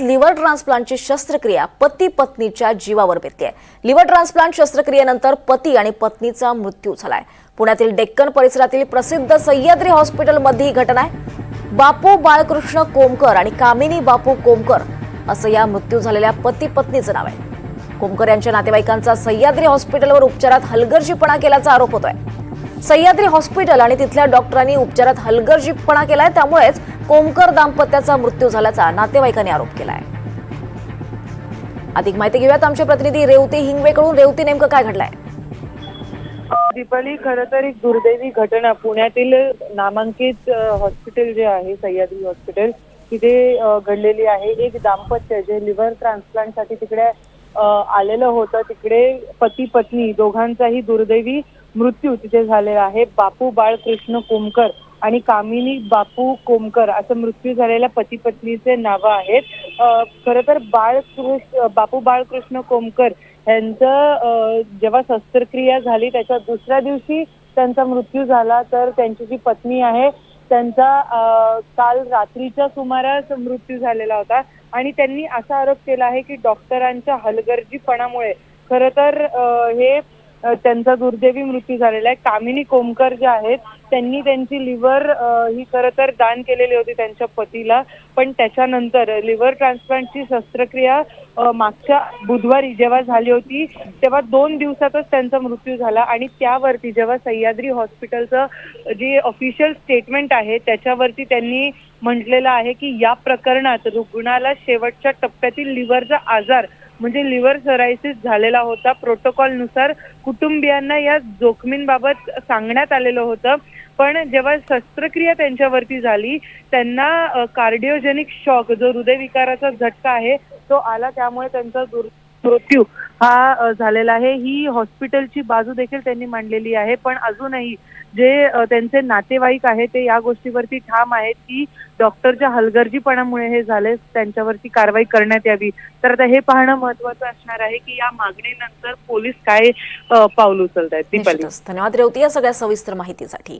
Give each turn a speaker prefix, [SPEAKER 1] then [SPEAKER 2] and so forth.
[SPEAKER 1] Liver ट्रान्सप्लांटची शस्त्रक्रिया पती पत्नीच्या जीवावर बेतते लिव्हर ट्रान्सप्लांट शस्त्रक्रियेनंतर पती आणि पत्नीचा मृत्यू झालाय. पुण्यातील डेक्कन परिसरातील प्रसिद्ध सह्याद्री हॉस्पिटलमध्ये ही घटना आहे. बापू बाळकृष्ण कोमकर आणि कामिनी बापू कोमकर असं या मृत्यू झालेल्या पती पत्नीचं नाव आहे. कोमकर यांच्या नातेवाईकांचा सह्याद्री हॉस्पिटलवर उपचारात हलगर्जीपणा केल्याचा आरोप होतोय. सह्याद्री हॉस्पिटल आणि तिथल्या डॉक्टरांनी उपचारात हलगर्जीपणा केलाय त्यामुळेच कोमकर दाम्पत्याचा मृत्यू झाल्याचा नातेवाईकांनी आरोप केलाय. अधिक माहिती घेऊयात आमचे प्रतिनिधी रेवती हिंगवेकडून. रेवती नेमकं काय घडलंय?
[SPEAKER 2] दीपाली खरं तर एक दुर्दैवी घटना. पुण्यातील नामांकित हॉस्पिटल जे आहे सह्याद्री हॉस्पिटल तिथे घडलेली आहे. एक दाम्पत्य जे लिव्हर ट्रान्सप्लांटसाठी तिकडे आलेलं होतं. तिकडे पती पत्नी दोघांचाही दुर्दैवी मृत्यू तिथे झालेला आहे. बापू बाळकृष्ण कोमकर आणि कामिनी बापू कोमकर असं मृत्यू झालेल्या पती पत्नीचे नावं आहेत. खर खरं तर बाळकृष्ण बापू बाळकृष्ण कोमकर यांचं जेव्हा शस्त्रक्रिया झाली त्याच्या दुसऱ्या दिवशी त्यांचा मृत्यू झाला तर त्यांची जी पत्नी आहे त्यांचा काल रात्रीच्या सुमारास मृत्यू झालेला होता. आणि त्यांनी असा आरोप केला आहे की डॉक्टरांच्या हलगर्जीपणामुळे. खरं तर हे त्यांचा दुर्दैवी मृत्यू झालेला आहे. कामिनी कोमकर जे आहेत त्यांनी त्यांची लिव्हर ही खरं तर दान केलेली होती त्यांच्या पतीला. पण त्याच्यानंतर लिव्हर ट्रान्सप्लांटची शस्त्रक्रिया मागच्या बुधवारी जेव्हा झाली होती तेव्हा दोन दिवसातच त्यांचा मृत्यू झाला. आणि त्यावरती जेव्हा सह्याद्री हॉस्पिटलचं जे ऑफिशियल स्टेटमेंट आहे त्याच्यावरती त्यांनी म्हटलेलं आहे की या प्रकरणात रुग्णाला शेवटच्या टप्प्यातील लिव्हरचा आजार म्हणजे लिव्हर सरायसिस झालेला होता. प्रोटोकॉलनुसार कुटुंबियांना या जोखमींबाबत सांगण्यात आलेलं होतं. पण जेव्हा शस्त्रक्रिया त्यांच्यावरती झाली त्यांना कार्डिओजेनिक शॉक जो हृदयविकाराचा झटका आहे तो आला. त्यामुळे त्यांचा दुर मृत्यू हा झालेला आहे. ही हॉस्पिटलची बाजू देखील त्यांनी मांडलेली आहे. पण अजूनही जे त्यांचे नातेवाईक आहेत ते या गोष्टीवरती ठाम आहेत की डॉक्टरच्या हलगर्जीपणामुळे हे झाले त्यांच्यावरती कारवाई करण्यात यावी. तर आता हे पाहणं महत्वाचं असणार आहे की या मागणीनंतर पोलीस काय पाऊल उचलत आहेत
[SPEAKER 1] धन्यवाद रेवती या सगळ्या सविस्तर माहितीसाठी.